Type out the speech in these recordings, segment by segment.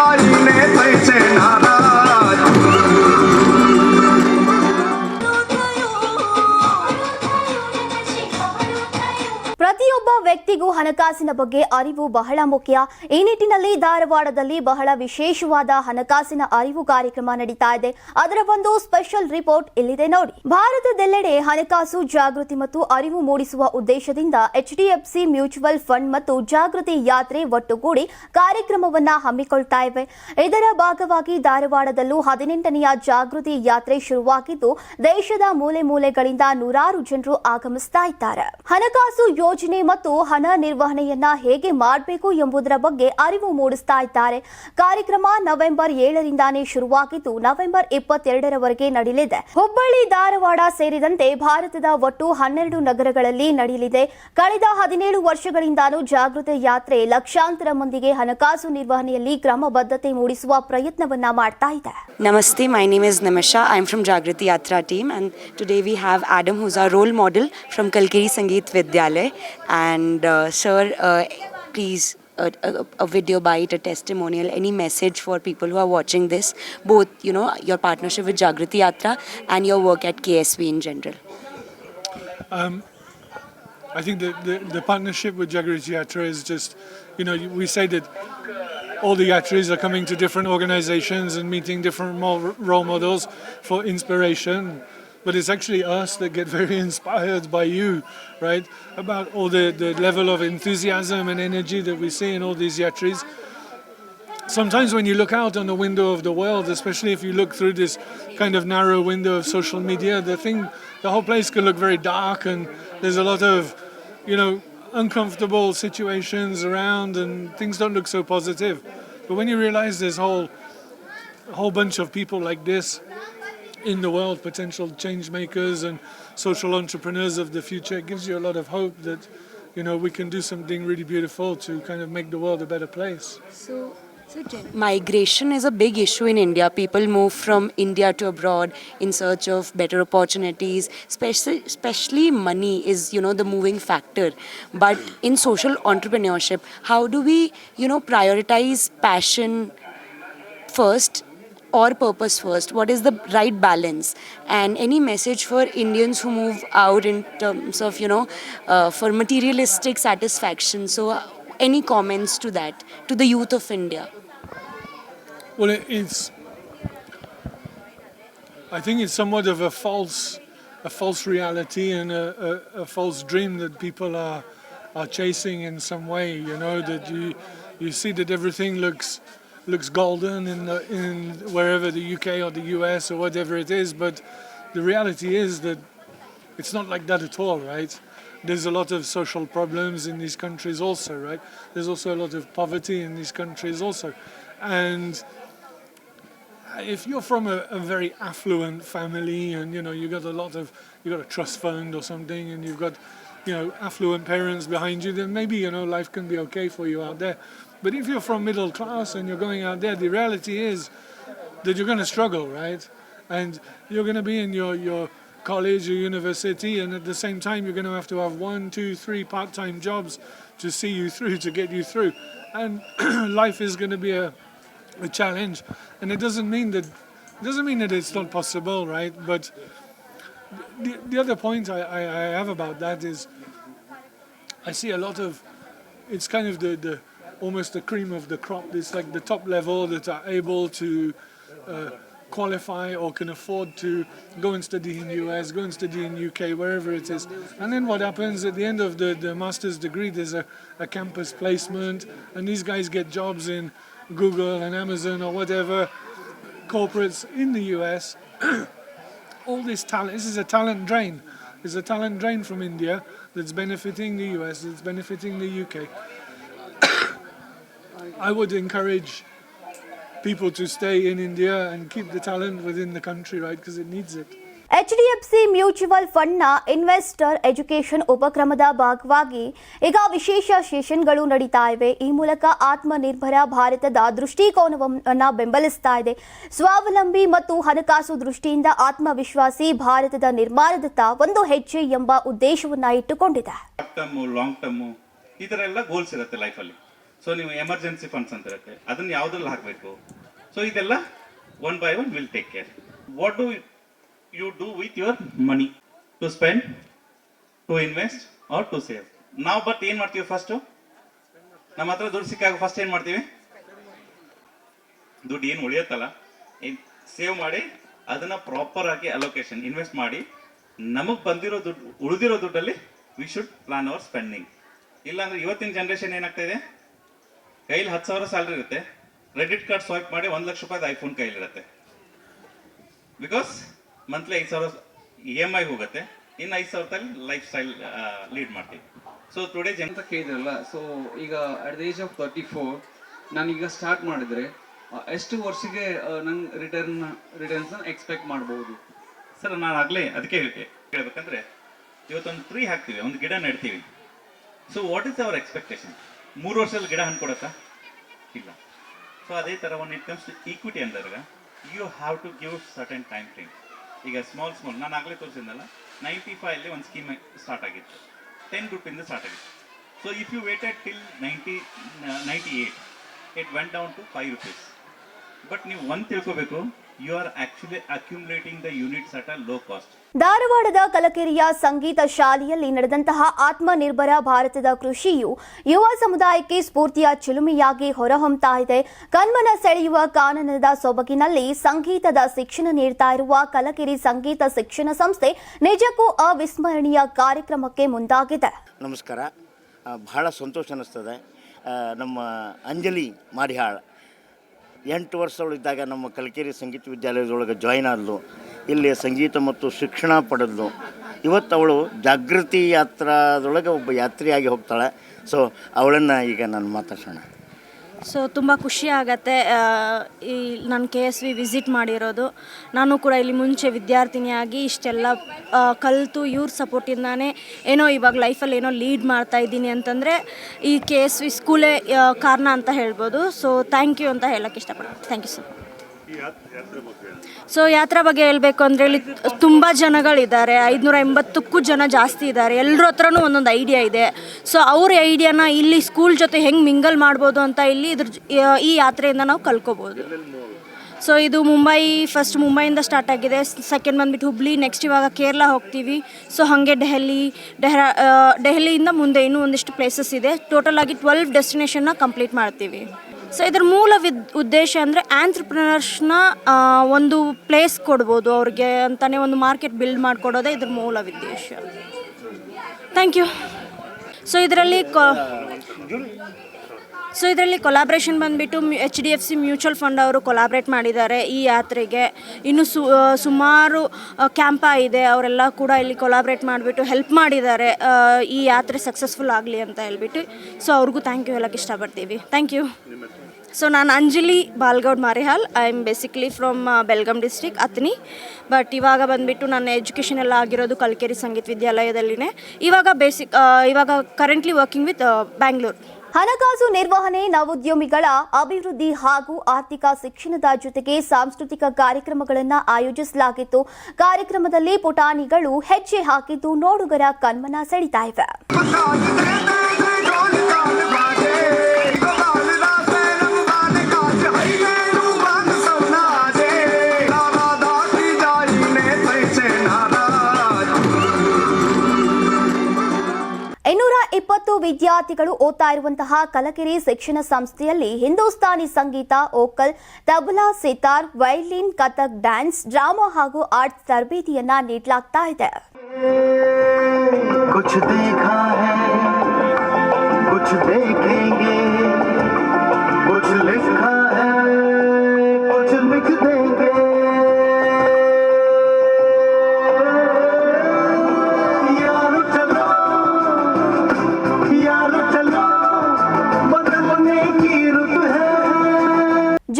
কারিনে হয়েছে না ವ್ಯಕ್ತಿಗೂ ಹಣಕಾಸಿನ ಬಗ್ಗೆ ಅರಿವು ಬಹಳ ಮುಖ್ಯ. ಈ ನಿಟ್ಟಿನಲ್ಲಿ ಧಾರವಾಡದಲ್ಲಿ ಬಹಳ ವಿಶೇಷವಾದ ಹಣಕಾಸಿನ ಅರಿವು ಕಾರ್ಯಕ್ರಮ ನಡೀತಾ ಇದೆ. ಅದರ ಒಂದು ಸ್ಪೆಷಲ್ ರಿಪೋರ್ಟ್ ಇಲ್ಲಿದೆ ನೋಡಿ. ಭಾರತದೆಲ್ಲೆಡೆ ಹಣಕಾಸು ಜಾಗೃತಿ ಮತ್ತು ಅರಿವು ಮೂಡಿಸುವ ಉದ್ದೇಶದಿಂದ ಎಚ್ಡಿಎಫ್ಸಿ ಮ್ಯೂಚುವಲ್ ಫಂಡ್ ಮತ್ತು ಜಾಗೃತಿ ಯಾತ್ರೆ ಒಟ್ಟುಗೂಡಿ ಕಾರ್ಯಕ್ರಮವನ್ನ ಹಮ್ಮಿಕೊಳ್ತಾ ಇವೆ. ಇದರ ಭಾಗವಾಗಿ ಧಾರವಾಡದಲ್ಲೂ ಹದಿನೆಂಟನೆಯ ಜಾಗೃತಿ ಯಾತ್ರೆ ಶುರುವಾಗಿದ್ದು, ದೇಶದ ಮೂಲೆ ಮೂಲೆಗಳಿಂದ ನೂರಾರು ಜನರು ಆಗಮಿಸ್ತಾ ಇದ್ದಾರೆ. ಹಣಕಾಸು ಯೋಜನೆ ಮತ್ತು ಹಣ ನಿರ್ವಹಣೆಯನ್ನ ಹೇಗೆ ಮಾಡಬೇಕು ಎಂಬುದರ ಬಗ್ಗೆ ಅರಿವು ಮೂಡಿಸ್ತಾ ಇದ್ದಾರೆ. ಕಾರ್ಯಕ್ರಮ ನವೆಂಬರ್ ಏಳರಿಂದಾನೇ ಶುರುವಾಗಿದ್ದು ನವೆಂಬರ್ ಇಪ್ಪತ್ತೆರಡರವರೆಗೆ ನಡೆಯಲಿದೆ. ಹುಬ್ಬಳ್ಳಿ ಧಾರವಾಡ ಸೇರಿದಂತೆ ಭಾರತದ ಒಟ್ಟು ಹನ್ನೆರಡು ನಗರಗಳಲ್ಲಿ ನಡೆಯಲಿದೆ. ಕಳೆದ ಹದಿನೇಳು ವರ್ಷಗಳಿಂದಾನೂ ಜಾಗೃತಿ ಯಾತ್ರೆ ಲಕ್ಷಾಂತರ ಮಂದಿಗೆ ಹಣಕಾಸು ನಿರ್ವಹಣೆಯಲ್ಲಿ ಕ್ರಮಬದ್ಧತೆ ಮೂಡಿಸುವ ಪ್ರಯತ್ನವನ್ನ ಮಾಡ್ತಾ ಇದೆ. ನಮಸ್ತೆ my name is Namasha. I from from Yatra team, and today we have Adam, who's our role model from Kalkiri Sangeet Vidyalay. And uh, sir, uh, please. A, a, a video bite, a testimonial, any message for people who are watching this, both you know your partnership with Jagriti Yatra and your work at KSV in general. I think the, the, the partnership with Jagriti Yatra is just, you know, we say that all the Yatris are coming to different organizations and meeting different role models for inspiration. But it's actually us that get very inspired by you, right? About all the, the level of enthusiasm and energy that we see in all these Yatris. Sometimes when you look out on the window of the world, especially if you look through this kind of narrow window of social media, the thing, the whole place can look very dark and there's a lot of, you know, uncomfortable situations around and things don't look so positive. But when you realize there's whole, a whole bunch of people like this in the world, potential change makers and social entrepreneurs of the future, it gives you a lot of hope that, you know, we can do something really beautiful to kind of make the world a better place. So, so migration is a big issue in India. People move from India to abroad in search of better opportunities. Especially, especially money is you know the moving factor. But in social entrepreneurship, how do we you know prioritize passion first or purpose first? What is the right balance? And any message for Indians who move out in terms of you know uh, for materialistic satisfaction? So. uh, Any comments to that, to the youth of India? Well, it's. I think it's somewhat of a false, a false reality and a, a, a false dream that people are are chasing in some way. You know that you you see that everything looks looks golden in the, in wherever the UK or the US or whatever it is, but the reality is that it's not like that at all, right? There's a lot of social problems in these countries also, right? There's also a lot of poverty in these countries also, and if you're from a, a very affluent family and you know you got a lot of you got a trust fund or something and you've got you know affluent parents behind you then maybe you know life can be okay for you out there but if you're from middle class and you're going out there the reality is that you're going to struggle right? And you're going to be in your your college or university and at the same time you're going to have to have one two three part-time jobs to see you through to get you through. And life is going to be a a challenge, and it doesn't mean that doesn't mean that it's not possible, right? But the, the other point I, I, I have about that is I see a lot of it's kind of the, the almost the cream of the crop. It's like the top level that are able to uh, qualify or can afford to go and study in US, go and study in UK, wherever it is. And then what happens at the end of the, the master's degree, there's a, a campus placement, and these guys get jobs in Google and Amazon or whatever corporates in the US. All this talent, this is a talent drain. It's a talent drain from India that's benefiting the US, that's benefiting the UK. I would encourage people to stay in India and keep the talent within the country, right? Because it needs it. HDFC mutual ಫಂಡ್ನ investor education ಉಪಕ್ರಮದ ಭಾಗವಾಗಿ ಈಗ ವಿಶೇಷ ಸೆಷನ್ಗಳು ನಡೀತಾ ಇವೆ ಈ ಮೂಲಕ ಆತ್ಮನಿರ್ಭರ ಭಾರತದ ದೃಷ್ಟಿಕೋನವನ್ನು ಬೆಂಬಲಿಸ್ತಾ ಇದೆ ಸ್ವಾವಲಂಬಿ ಮತ್ತು ಹಣಕಾಸು ದೃಷ್ಟಿಯಿಂದ ಆತ್ಮವಿಶ್ವಾಸಿ ಭಾರತದ ನಿರ್ಮಾಣದತ್ತ ಒಂದು ಹೆಜ್ಜೆ ಎಂಬ ಉದ್ದೇಶವನ್ನ ಇಟ್ಟುಕೊಂಡಿದೆ ಲಾಂಗ್ ಟರ್ಮ್ ಈ ಎಲ್ಲ ಗೋಲ್ಸ್ ಇರುತ್ತೆ ಲೈಫಲ್ಲಿ ಸೊ ನೀವು ಎಮರ್ಜೆನ್ಸಿ ಫಂಡ್ಸ್ ಅಂತ ಇರುತ್ತೆ ಅದನ್ನ ಯಾವ್ದ್ರಲ್ಲಿ ಹಾಕಬೇಕು? ಸೊ ಇದೆಲ್ಲ one by one will take care what do you do with your money to spend to invest or to save ನಾವು ಬಟ್ ಏನು ಮಾಡ್ತೀವಿ ಫಸ್ಟ್ ನಮ್ಮ ಹತ್ರ ದುಡ್ಡು ಸಿಕ್ಕಾಗ ಫಸ್ಟ್ ಏನು ಮಾಡ್ತೀವಿ? ದುಡ್ಡು ಏನು ಉಳಿಯತ್ತಲ್ಲ? ಸೇವ್ ಮಾಡಿ, ಅದನ್ನ ಪ್ರಾಪರ್ ಆಗಿ ಅಲೋಕೇಶನ್ ಇನ್ವೆಸ್ಟ್ ಮಾಡಿ, ನಮಗೆ ಬಂದಿರೋ ದುಡ್ಡು, ಉಳಿದಿರೋ ದುಡ್ಡಲ್ಲಿ we should plan our spending ಇಲ್ಲಾಂದ್ರೆ ಇವತ್ತಿನ ಜನರೇಷನ್ ಏನಾಗ್ತಾ ಇದೆ? ಕೈಲಿ ಹತ್ತು ಸಾವಿರ ಸ್ಯಾಲ್ರಿ ಇರುತ್ತೆ. ಕ್ರೆಡಿಟ್ ಕಾರ್ಡ್ ಸ್ವೈಪ್ ಮಾಡಿ ಒಂದು ಲಕ್ಷ ರೂಪಾಯಿ ಐಫೋನ್ ಕೈಲಿರುತ್ತೆ ಬಿಕಾಸ್ ಮಂತ್ಲಿ ಐದು ಸಾವಿರ ಇ ಎಂ ಐ ಹೋಗುತ್ತೆ. ಇನ್ನು ಐದು ಸಾವಿರದಲ್ಲಿ ಲೈಫ್ ಸ್ಟೈಲ್ ಲೀಡ್ ಮಾಡ್ತೀವಿ. ಸೊ ಟುಡೇ ಜನ ಕೇಳಿದ್ರಲ್ಲ ಸೊ ಈಗ at the age of thirty four ನಾನೀಗ ಸ್ಟಾರ್ಟ್ ಮಾಡಿದ್ರೆ ಎಷ್ಟು ವರ್ಷಕ್ಕೆ ನಂಗೆ ರಿಟರ್ನ್ ರಿಟರ್ನ್ಸ್ ಎಕ್ಸ್ಪೆಕ್ಟ್ ಮಾಡ್ಬೋದು? ಸರ್ ನಾನು ಆಗಲೇ ಅದಕ್ಕೆ ಹೇಳ್ಬೇಕಂದ್ರೆ ಇವತ್ತೊಂದು ಟ್ರೀ ಹಾಕ್ತೀವಿ ಒಂದು ಗಿಡ ನೆಡ್ತೀವಿ. So what is our expectation ಮೂರು ವರ್ಷದಲ್ಲಿ ಗಿಡ ಹಣ್ಣು ಕೊಡತ್ತಾ ಇಲ್ಲ. ಸೊ ಅದೇ ಥರ once it comes to equity ಅಂದಾಗ you have to give certain time frame ಈಗ ಸ್ಮಾಲ್ ಸ್ಮಾಲ್ ನಾನು ಆಗಲೇ ತೋರಿಸಿದ್ನಲ್ಲ ನೈಂಟಿ ಫೈವಲ್ಲಿ ಒಂದು ಸ್ಕೀಮ್ ಸ್ಟಾರ್ಟ್ ಆಗಿತ್ತು. ಟೆನ್ ರುಪಿಂದ ಸ್ಟಾರ್ಟ್ ಆಗಿತ್ತು. So if you waited till ninety ninety eight it went down to five rupees but ನೀವು ಒಂದು ತಿಳ್ಕೋಬೇಕು you are actually accumulating the units at a low cost ಧಾರವಾಡದ ಕಲಕೆರೆಯ ಸಂಗೀತ ಶಾಲೆಯಲ್ಲಿ ನಡೆದಂತಹ ಆತ್ಮನಿರ್ಭರ ಭಾರತದ ಕೃಷಿಯು ಯುವ ಸಮುದಾಯಕ್ಕೆ ಸ್ಫೂರ್ತಿಯ ಚಿಲುಮೆಯಾಗಿ ಹೊರಹೊಮ್ಮತಾ ಇದೆ. ಕಣ್ಮನ ಸೆಳೆಯುವ ಕಾನನದ ಸೊಬಗಿನಲ್ಲಿ ಸಂಗೀತದ ಶಿಕ್ಷಣ ನೀಡ್ತಾ ಇರುವ ಕಲಕೆರೆ ಸಂಗೀತ ಶಿಕ್ಷಣ ಸಂಸ್ಥೆ ನಿಜಕ್ಕೂ ಅವಿಸ್ಮರಣೀಯ ಕಾರ್ಯಕ್ರಮಕ್ಕೆ ಮುಂದಾಗಿದೆ. ನಮಸ್ಕಾರ. ಆ, ಬಹಳ ಸಂತೋಷ ಅನ್ನಿಸ್ತದೆ ಆ, ನಮ್ಮ ಅಂಜಲಿ ಮಾಡಿಹಾಳ್ ಎಂಟು ವರ್ಷಗಳಿದ್ದಾಗ ನಮ್ಮ ಕಲಕೇರಿ ಸಂಗೀತ ವಿದ್ಯಾಲಯದೊಳಗೆ ಜಾಯ್ನ್ ಆದಳು ಇಲ್ಲಿ ಸಂಗೀತ ಮತ್ತು ಶಿಕ್ಷಣ ಪಡೆದ್ಲು. ಇವತ್ತು ಅವಳು ಜಾಗೃತಿ ಯಾತ್ರಾದೊಳಗೆ ಒಬ್ಬ ಯಾತ್ರಿಯಾಗಿ ಹೋಗ್ತಾಳೆ. ಸೊ ಅವಳನ್ನು ಈಗ ನಾನು ಮಾತಾಡ್ಸೋಣ. ಸೊ ತುಂಬ ಖುಷಿ ಆಗತ್ತೆ ಈ ನಾನು ಕೆ ಎಸ್ ವಿ ವಿಸಿಟ್ ಮಾಡಿರೋದು. ನಾನು ಕೂಡ ಇಲ್ಲಿ ಮುಂಚೆ ವಿದ್ಯಾರ್ಥಿನಿಯಾಗಿ ಇಷ್ಟೆಲ್ಲ ಕಲಿತು ಇವ್ರ ಸಪೋರ್ಟಿಂದಾನೇ ಏನೋ ಇವಾಗ ಲೈಫಲ್ಲಿ ಏನೋ ಲೀಡ್ ಮಾಡ್ತಾ ಇದ್ದೀನಿ ಅಂತಂದರೆ, ಈ ಕೆ ಎಸ್ ವಿ ಸ್ಕೂಲೇ ಕಾರಣ ಅಂತ ಹೇಳ್ಬೋದು. ಸೊ ಥ್ಯಾಂಕ್ ಯು ಅಂತ ಹೇಳೋಕ್ಕೆ ಇಷ್ಟಪಡ್ತೀನಿ. ಥ್ಯಾಂಕ್ ಯು ಸರ್ ಸೊ ಯಾತ್ರಾ ಬಗ್ಗೆ ಹೇಳಬೇಕು ಅಂದರೆ ಇಲ್ಲಿ ತುಂಬ ಜನಗಳಿದ್ದಾರೆ. ಐದುನೂರ ಎಂಬತ್ತಕ್ಕೂ ಜನ ಜಾಸ್ತಿ ಇದ್ದಾರೆ. ಎಲ್ಲರ ಹತ್ರನೂ ಒಂದೊಂದು ಐಡಿಯಾ ಇದೆ. ಸೊ ಅವ್ರ ಐಡಿಯಾನ ಇಲ್ಲಿ ಸ್ಕೂಲ್ ಜೊತೆ ಹೆಂಗೆ ಮಿಂಗಲ್ ಮಾಡ್ಬೋದು ಅಂತ ಇಲ್ಲಿ ಇದ್ರ ಈ ಯಾತ್ರೆಯಿಂದ ನಾವು ಕಲ್ಕೋಬೋದು. ಸೊ ಇದು ಮುಂಬೈ ಫಸ್ಟ್ ಮುಂಬೈಯಿಂದ ಸ್ಟಾರ್ಟ್ ಆಗಿದೆ. ಸೆಕೆಂಡ್ ಬಂದ್ಬಿಟ್ಟು ಹುಬ್ಳಿ ನೆಕ್ಸ್ಟ್ ಇವಾಗ ಕೇರಳ ಹೋಗ್ತೀವಿ. ಸೊ ಹಾಗೆ ಡೆಹಲಿ ಡೆಹ್ರಾ ಡೆಹಲಿಯಿಂದ ಮುಂದೆ ಇನ್ನೂ ಒಂದಿಷ್ಟು ಪ್ಲೇಸಸ್ ಇದೆ. ಟೋಟಲ್ ಆಗಿ ಟ್ವೆಲ್ವ್ ಡೆಸ್ಟಿನೇಷನ್ನ ಕಂಪ್ಲೀಟ್ ಮಾಡ್ತೀವಿ. ಸೊ ಇದ್ರ ಮೂಲ ವಿದ್ ಉದ್ದೇಶ ಅಂದರೆ ಆಂಟ್ರಪ್ರಿನರ್ಸ್ನ ಒಂದು ಪ್ಲೇಸ್ ಕೊಡ್ಬೋದು ಅವ್ರಿಗೆ ಅಂತಲೇ ಒಂದು ಮಾರ್ಕೆಟ್ ಬಿಲ್ಡ್ ಮಾಡಿಕೊಡೋದೇ ಇದ್ರ ಮೂಲ ಉದ್ದೇಶ ಥ್ಯಾಂಕ್ ಯು ಸೊ ಇದರಲ್ಲಿ ಕೊ ಸೊ ಇದರಲ್ಲಿ ಕೊಲಾಬ್ರೇಷನ್ ಬಂದುಬಿಟ್ಟು H D F C mutual fund ಅವರು ಕೊಲಾಬ್ರೇಟ್ ಮಾಡಿದ್ದಾರೆ ಈ ಯಾತ್ರೆಗೆ. ಇನ್ನು ಸು ಸುಮಾರು ಕ್ಯಾಂಪ ಇದೆ ಅವರೆಲ್ಲ ಕೂಡ ಇಲ್ಲಿ ಕೊಲಾಬ್ರೇಟ್ ಮಾಡಿಬಿಟ್ಟು ಹೆಲ್ಪ್ ಮಾಡಿದ್ದಾರೆ. ಈ ಯಾತ್ರೆ ಸಕ್ಸಸ್ಫುಲ್ ಆಗಲಿ ಅಂತ ಹೇಳ್ಬಿಟ್ಟು. ಸೊ ಅವ್ರಿಗೂ ಥ್ಯಾಂಕ್ ಯು ಹೇಳೋಕ್ಕೆ ಇಷ್ಟಪಡ್ತೀವಿ. ಥ್ಯಾಂಕ್ ಯು ಸೊ ನಾನು Anjali Balgoud Marihal. I am basically from Belgaum district Athni but ಇವಾಗ ಬಂದುಬಿಟ್ಟು ನನ್ನ ಎಜುಕೇಷನ್ ಎಲ್ಲ ಆಗಿರೋದು ಕಲ್ಕೆರೆ ಸಂಗೀತ ವಿದ್ಯಾಲಯದಲ್ಲಿನೇ. ಇವಾಗ ಬೇಸಿಕ್ ಇವಾಗ ಕರೆಂಟ್ಲಿ ವರ್ಕಿಂಗ್ ವಿತ್ ಬ್ಯಾಂಗ್ಳೂರ್ ಹಣಕಾಸು ನಿರ್ವಹಣೆ, ನವೋದ್ಯಮಿಗಳ ಅಭಿವೃದ್ಧಿ ಹಾಗೂ ಆರ್ಥಿಕ ಶಿಕ್ಷಣದ ಜೊತೆಗೆ ಸಾಂಸ್ಕೃತಿಕ ಕಾರ್ಯಕ್ರಮಗಳನ್ನು ಆಯೋಜಿಸಲಾಗಿತ್ತು. ಕಾರ್ಯಕ್ರಮದಲ್ಲಿ ಪುಟಾಣಿಗಳು ಹೆಜ್ಜೆ ಹಾಕಿದ್ದು ನೋಡುಗರ ಕಣ್ಮನ ಸೆಳಿತಾ ಇವೆ. ವಿದ್ಯಾರ್ಥಿಗಳು ಓದ್ತಾ ಇರುವಂತಹ ಕಲಕೆರೆ ಶಿಕ್ಷಣ ಸಂಸ್ಥೆಯಲ್ಲಿ ಹಿಂದೂಸ್ತಾನಿ ಸಂಗೀತ vocal tabla sitar violin Kathak dance drama ಹಾಗೂ ಆರ್ಟ್ಸ್ ತರಬೇತಿಯನ್ನ ನೀಡಲಾಗ್ತಾ ಇದೆ कुछ देखा है कुछ देखेंगे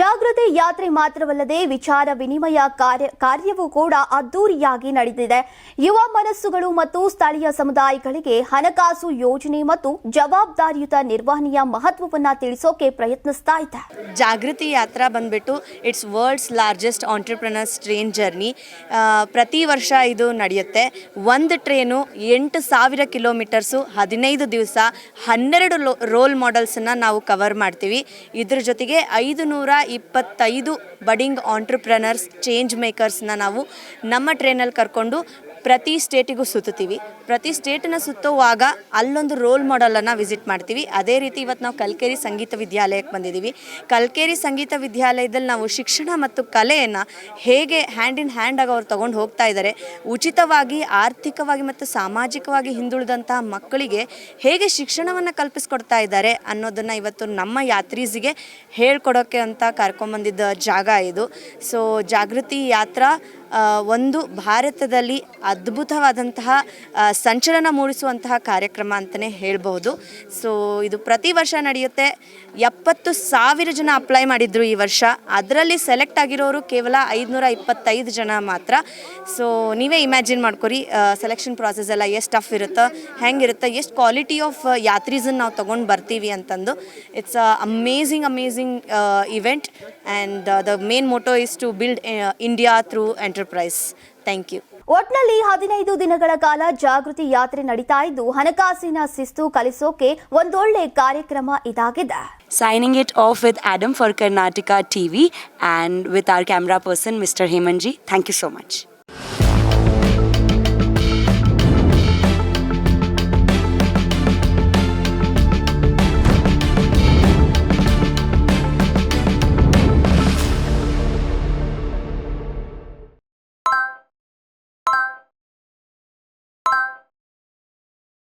ಜಾಗೃತಿ ಯಾತ್ರೆ ಮಾತ್ರವಲ್ಲದೆ ವಿಚಾರ ವಿನಿಮಯ ಕಾರ್ಯ ಕಾರ್ಯವೂ ಕೂಡ ಅದ್ದೂರಿಯಾಗಿ ನಡೆದಿದೆ. ಯುವ ಮನಸ್ಸುಗಳು ಮತ್ತು ಸ್ಥಳೀಯ ಸಮುದಾಯಗಳಿಗೆ ಹಣಕಾಸು ಯೋಜನೆ ಮತ್ತು ಜವಾಬ್ದಾರಿಯುತ ನಿರ್ವಹಣೆಯ ಮಹತ್ವವನ್ನು ತಿಳಿಸೋಕೆ ಪ್ರಯತ್ನಿಸ್ತಾ ಇದೆ ಜಾಗೃತಿ ಯಾತ್ರಾ ಬಂದ್ಬಿಟ್ಟು it's world's largest entrepreneurs train journey. ಪ್ರತಿ ವರ್ಷ ಇದು ನಡೆಯುತ್ತೆ. ಒಂದು ಟ್ರೈನು ಎಂಟು ಸಾವಿರ ಕಿಲೋಮೀಟರ್ಸು ಹದಿನೈದು ದಿವಸ ಹನ್ನೆರಡು ರೋಲ್ ಮಾಡೆಲ್ಸನ್ನು ನಾವು ಕವರ್ ಮಾಡ್ತೀವಿ. ಇದ್ರ ಜೊತೆಗೆ ಐದು ನೂರ ಇಪ್ಪತ್ತೈದು ಬಡಿಂಗ್ ಆಂಟ್ರಪ್ರನರ್ಸ್ ಚೇಂಜ್ ಮೇಕರ್ಸ್ನ ನಾವು ನಮ್ಮ ಟ್ರೈನಲ್ಲಿ ಕರ್ಕೊಂಡು ಪ್ರತಿ ಸ್ಟೇಟಿಗೂ ಸುತ್ತುತ್ತೀವಿ. ಪ್ರತಿ ಸ್ಟೇಟನ್ನ ಸುತ್ತುವಾಗ ಅಲ್ಲೊಂದು ರೋಲ್ ಮಾಡೆಲನ್ನು ವಿಸಿಟ್ ಮಾಡ್ತೀವಿ. ಅದೇ ರೀತಿ ಇವತ್ತು ನಾವು ಕಲ್ಕೇರಿ ಸಂಗೀತ ವಿದ್ಯಾಲಯಕ್ಕೆ ಬಂದಿದ್ದೀವಿ. ಕಲ್ಕೇರಿ ಸಂಗೀತ ವಿದ್ಯಾಲಯದಲ್ಲಿ ನಾವು ಶಿಕ್ಷಣ ಮತ್ತು ಕಲೆಯನ್ನು ಹೇಗೆ ಹ್ಯಾಂಡ್ ಇನ್ ಹ್ಯಾಂಡ್ ಆಗಿ ಅವ್ರು ತೊಗೊಂಡು ಹೋಗ್ತಾ ಇದ್ದಾರೆ ಉಚಿತವಾಗಿ, ಆರ್ಥಿಕವಾಗಿ ಮತ್ತು ಸಾಮಾಜಿಕವಾಗಿ ಹಿಂದುಳಿದಂತಹ ಮಕ್ಕಳಿಗೆ ಹೇಗೆ ಶಿಕ್ಷಣವನ್ನು ಕಲ್ಪಿಸ್ಕೊಡ್ತಾ ಇದ್ದಾರೆ ಅನ್ನೋದನ್ನು ಇವತ್ತು ನಮ್ಮ ಯಾತ್ರೀಸಿಗೆ ಹೇಳ್ಕೊಡೋಕ್ಕೆ ಅಂತ ಕರ್ಕೊಂಬಂದಿದ್ದ ಜಾಗ ಇದು. ಸೊ ಜಾಗೃತಿ ಯಾತ್ರಾ ಒಂದು ಭಾರತದಲ್ಲಿ ಅದ್ಭುತವಾದಂತಹ ಸಂಚಲನ ಮೂಡಿಸುವಂತಹ ಕಾರ್ಯಕ್ರಮ ಅಂತಲೇ ಹೇಳ್ಬೋದು ಸೊ ಇದು ಪ್ರತಿ ವರ್ಷ ನಡೆಯುತ್ತೆ. ಎಪ್ಪತ್ತು ಸಾವಿರ ಜನ ಅಪ್ಲೈ ಮಾಡಿದ್ರು ಈ ವರ್ಷ. ಅದರಲ್ಲಿ ಸೆಲೆಕ್ಟ್ ಆಗಿರೋರು ಕೇವಲ ಐದುನೂರ ಇಪ್ಪತ್ತೈದು ಜನ ಮಾತ್ರ. ಸೊ ನೀವೇ ಇಮ್ಯಾಜಿನ್ ಮಾಡ್ಕೊರಿ ಸೆಲೆಕ್ಷನ್ ಪ್ರಾಸೆಸ್ ಎಲ್ಲ ಎಷ್ಟು ಟಫ್ ಇರುತ್ತೋ, ಹೆಂಗಿರುತ್ತೆ, ಎಷ್ಟು ಕ್ವಾಲಿಟಿ ಆಫ್ ಯಾತ್ರೀಸನ್ನು ನಾವು ತೊಗೊಂಡು ಬರ್ತೀವಿ ಅಂತಂದು. It's a amazing amazing event and the main motto is to build India through enterprise. Thank you. ಒಟ್ನಲ್ಲಿ ಹದಿನೈದು ದಿನಗಳ ಕಾಲ ಜಾಗೃತಿ ಯಾತ್ರೆ ನಡೀತಾ ಇದ್ದು, ಹಣಕಾಸಿನ ಶಿಸ್ತು ಕಲಿಸೋಕೆ ಒಂದೊಳ್ಳೆ ಕಾರ್ಯಕ್ರಮ ಇದಾಗಿದೆ. Signing it off with Adam for Karnataka TV and with our camera person mister Hemanth ji thank you so much